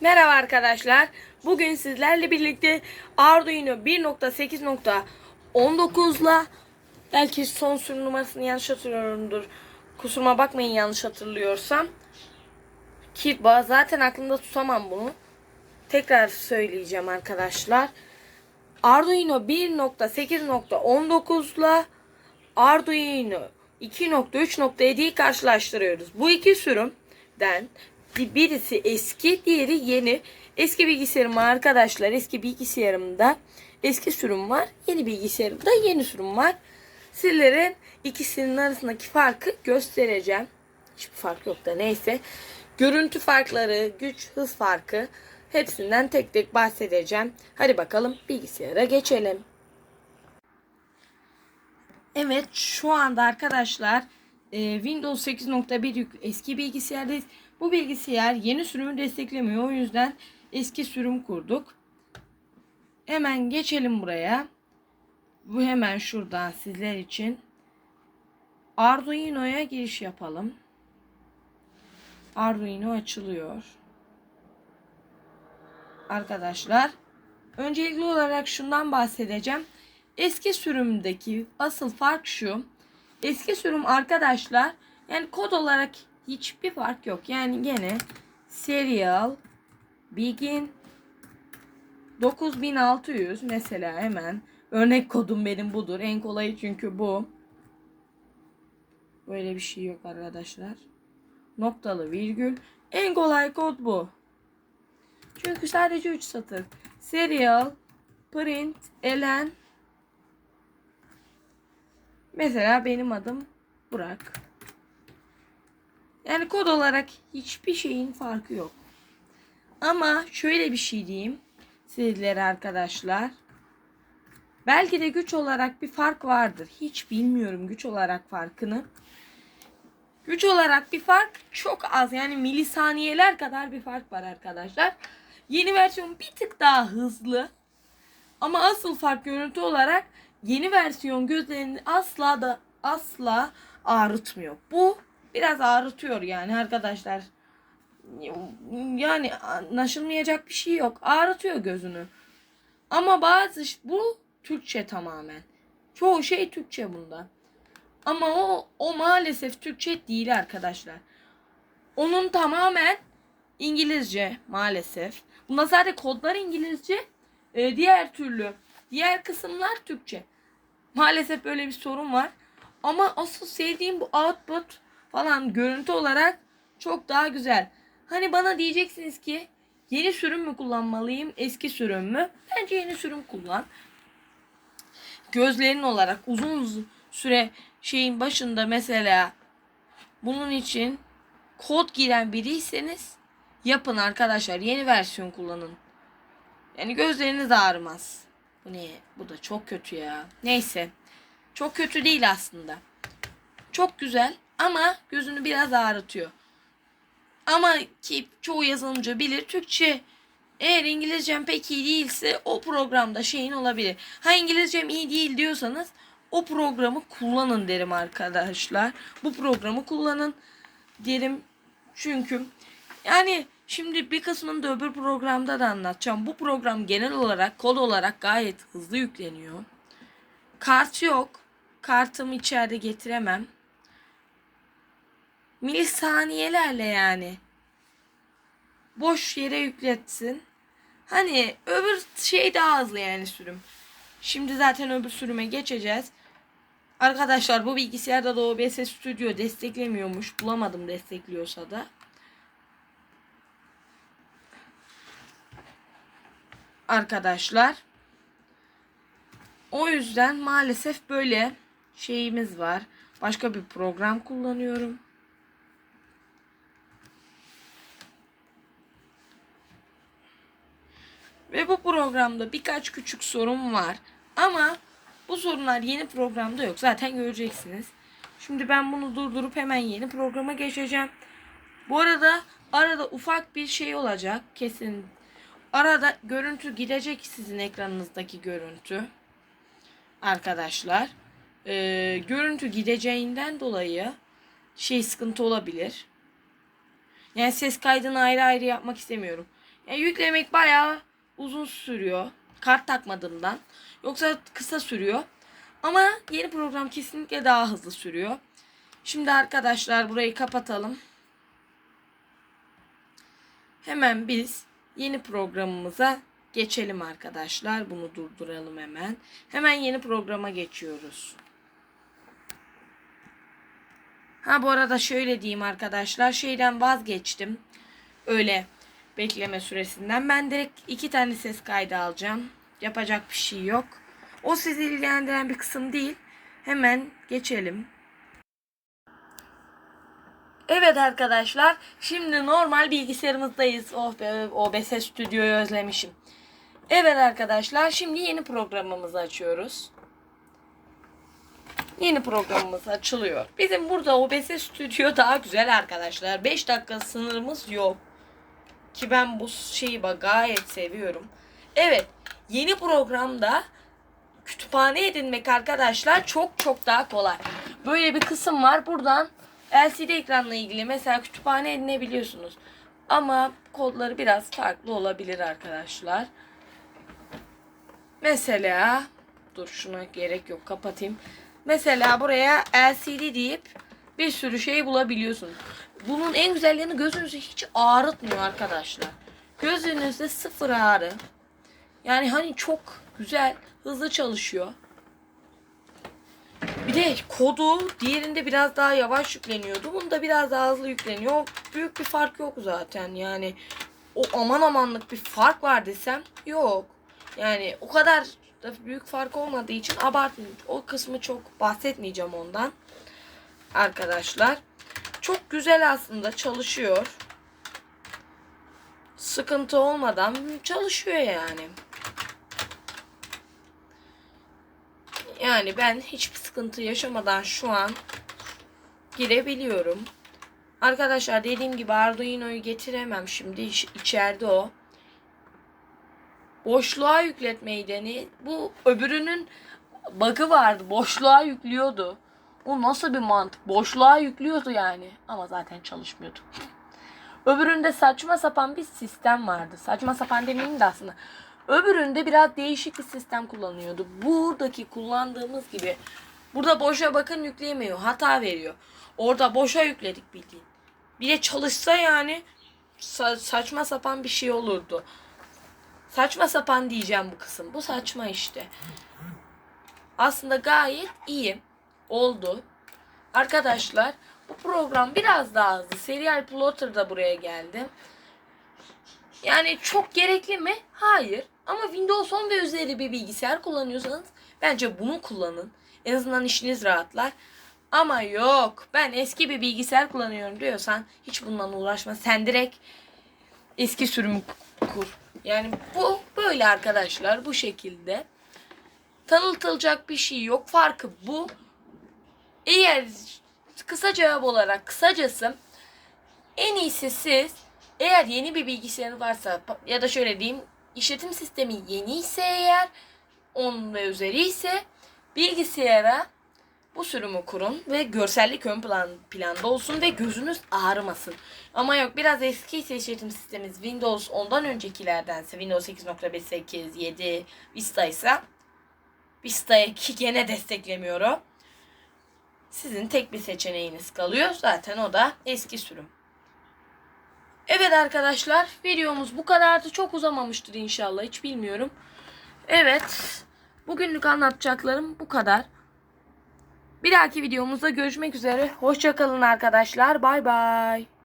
Merhaba arkadaşlar. Bugün sizlerle birlikte Arduino 1.8.19'la belki son sürüm numarasını yanlış hatırlıyorumdur. Kusuruma bakmayın yanlış hatırlıyorsam. Ki zaten aklımda tutamam bunu. Tekrar söyleyeceğim arkadaşlar. Arduino 1.8.19'la Arduino 2.3.7'yi karşılaştırıyoruz. Bu iki sürümden birisi eski, diğeri yeni. Eski bilgisayarım arkadaşlar. Eski bilgisayarımda eski sürüm var. Yeni bilgisayarımda yeni sürüm var. Sizlerin ikisinin arasındaki farkı göstereceğim. Hiçbir fark yok da neyse. Görüntü farkları, güç, hız farkı hepsinden tek tek bahsedeceğim. Hadi bakalım bilgisayara geçelim. Evet şu anda arkadaşlar e, Windows 8.1 yük eski bilgisayardayız. Bu bilgisayar yeni sürümü desteklemiyor. O yüzden eski sürüm kurduk. Hemen geçelim buraya. Bu hemen şuradan sizler için. Arduino'ya giriş yapalım. Arduino açılıyor. Arkadaşlar öncelikli olarak şundan bahsedeceğim. Eski sürümdeki asıl fark şu. Eski sürüm arkadaşlar yani kod olarak hiçbir fark yok. Yani gene serial begin 9600 mesela hemen örnek kodum benim budur. En kolayı çünkü bu. Böyle bir şey yok arkadaşlar. Noktalı virgül. En kolay kod bu. Çünkü sadece 3 satır. Serial print elen Mesela benim adım Burak. Yani kod olarak hiçbir şeyin farkı yok. Ama şöyle bir şey diyeyim sizlere arkadaşlar. Belki de güç olarak bir fark vardır. Hiç bilmiyorum güç olarak farkını. Güç olarak bir fark çok az. Yani milisaniyeler kadar bir fark var arkadaşlar. Yeni versiyon bir tık daha hızlı. Ama asıl fark görüntü olarak yeni versiyon gözlerini asla da asla ağrıtmıyor. Bu biraz ağrıtıyor yani arkadaşlar. Yani anlaşılmayacak bir şey yok. Ağrıtıyor gözünü. Ama bazı bu Türkçe tamamen. Çoğu şey Türkçe bunda. Ama o o maalesef Türkçe değil arkadaşlar. Onun tamamen İngilizce maalesef. Bunda sadece kodlar İngilizce. Ee, diğer türlü diğer kısımlar Türkçe. Maalesef böyle bir sorun var. Ama asıl sevdiğim bu output falan görüntü olarak çok daha güzel. Hani bana diyeceksiniz ki yeni sürüm mü kullanmalıyım, eski sürüm mü? Bence yeni sürüm kullan. Gözlerin olarak uzun süre şeyin başında mesela bunun için kod giren biriyseniz yapın arkadaşlar. Yeni versiyon kullanın. Yani gözleriniz ağrımaz. Bu ne? Bu da çok kötü ya. Neyse. Çok kötü değil aslında. Çok güzel ama gözünü biraz ağrıtıyor. Ama ki çoğu yazılımcı bilir Türkçe eğer İngilizcem pek iyi değilse o programda şeyin olabilir. Ha İngilizcem iyi değil diyorsanız o programı kullanın derim arkadaşlar. Bu programı kullanın derim. Çünkü yani şimdi bir kısmını da öbür programda da anlatacağım. Bu program genel olarak kod olarak gayet hızlı yükleniyor. Kart yok. Kartımı içeride getiremem. Milisaniyelerle yani. Boş yere yükletsin. Hani öbür şey daha hızlı yani sürüm. Şimdi zaten öbür sürüme geçeceğiz. Arkadaşlar bu bilgisayarda da OBS Studio desteklemiyormuş. Bulamadım destekliyorsa da. Arkadaşlar. O yüzden maalesef böyle şeyimiz var. Başka bir program kullanıyorum. Ve bu programda birkaç küçük sorun var. Ama bu sorunlar yeni programda yok. Zaten göreceksiniz. Şimdi ben bunu durdurup hemen yeni programa geçeceğim. Bu arada arada ufak bir şey olacak. Kesin. Arada görüntü gidecek sizin ekranınızdaki görüntü. Arkadaşlar. Ee, görüntü gideceğinden dolayı şey sıkıntı olabilir. Yani ses kaydını ayrı ayrı yapmak istemiyorum. Yani yüklemek bayağı uzun sürüyor. Kart takmadığımdan. Yoksa kısa sürüyor. Ama yeni program kesinlikle daha hızlı sürüyor. Şimdi arkadaşlar burayı kapatalım. Hemen biz yeni programımıza geçelim arkadaşlar. Bunu durduralım hemen. Hemen yeni programa geçiyoruz. Ha bu arada şöyle diyeyim arkadaşlar. Şeyden vazgeçtim. Öyle bekleme süresinden. Ben direkt iki tane ses kaydı alacağım. Yapacak bir şey yok. O sizi ilgilendiren bir kısım değil. Hemen geçelim. Evet arkadaşlar. Şimdi normal bilgisayarımızdayız. Oh be OBS Studio'yu özlemişim. Evet arkadaşlar. Şimdi yeni programımızı açıyoruz. Yeni programımız açılıyor. Bizim burada OBS Studio daha güzel arkadaşlar. 5 dakika sınırımız yok. Ki ben bu şeyi bak gayet seviyorum. Evet. Yeni programda kütüphane edinmek arkadaşlar çok çok daha kolay. Böyle bir kısım var. Buradan LCD ekranla ilgili mesela kütüphane edinebiliyorsunuz. Ama kodları biraz farklı olabilir arkadaşlar. Mesela dur şuna gerek yok kapatayım. Mesela buraya LCD deyip bir sürü şey bulabiliyorsunuz. Bunun en güzel yanı gözünüzü hiç ağrıtmıyor arkadaşlar. Gözünüzde sıfır ağrı. Yani hani çok güzel, hızlı çalışıyor. De kodu diğerinde biraz daha yavaş yükleniyordu. Bunda biraz daha hızlı yükleniyor. Büyük bir fark yok zaten. Yani o aman amanlık bir fark var desem yok. Yani o kadar da büyük fark olmadığı için abartmayayım. O kısmı çok bahsetmeyeceğim ondan. Arkadaşlar. Çok güzel aslında çalışıyor. Sıkıntı olmadan çalışıyor yani. Yani ben hiçbir sıkıntı yaşamadan şu an girebiliyorum. Arkadaşlar dediğim gibi Arduino'yu getiremem şimdi. İç- içeride o. Boşluğa yükletmeyi deni. Bu öbürünün bug'ı vardı. Boşluğa yüklüyordu. O nasıl bir mantık? Boşluğa yüklüyordu yani. Ama zaten çalışmıyordu. Öbüründe saçma sapan bir sistem vardı. Saçma sapan demeyeyim de aslında. Öbüründe biraz değişik bir sistem kullanıyordu. Buradaki kullandığımız gibi. Burada boşa bakın yükleyemiyor. Hata veriyor. Orada boşa yükledik bildiğin. Bir de çalışsa yani sa- saçma sapan bir şey olurdu. Saçma sapan diyeceğim bu kısım. Bu saçma işte. Aslında gayet iyi oldu. Arkadaşlar bu program biraz daha hızlı. Serial Plotter da buraya geldi. Yani çok gerekli mi? Hayır. Ama Windows 10 ve üzeri bir bilgisayar kullanıyorsanız bence bunu kullanın. En azından işiniz rahatlar. Ama yok ben eski bir bilgisayar kullanıyorum diyorsan hiç bundan uğraşma. Sen direkt eski sürümü kur. Yani bu böyle arkadaşlar bu şekilde. Tanıtılacak bir şey yok. Farkı bu. Eğer kısa cevap olarak kısacası en iyisi siz eğer yeni bir bilgisayarınız varsa ya da şöyle diyeyim işletim sistemi yeni ise eğer 10 ve üzeri ise bilgisayara bu sürümü kurun ve görsellik ön plan, planda olsun ve gözünüz ağrımasın. Ama yok biraz eski ise işletim sisteminiz Windows ondan öncekilerdense Windows 8.5, 8, 7, Vista ise Vista'yı ki gene desteklemiyorum. Sizin tek bir seçeneğiniz kalıyor. Zaten o da eski sürüm. Evet arkadaşlar videomuz bu kadardı. Çok uzamamıştır inşallah. Hiç bilmiyorum. Evet. Bugünlük anlatacaklarım bu kadar. Bir dahaki videomuzda görüşmek üzere. Hoşçakalın arkadaşlar. Bay bay.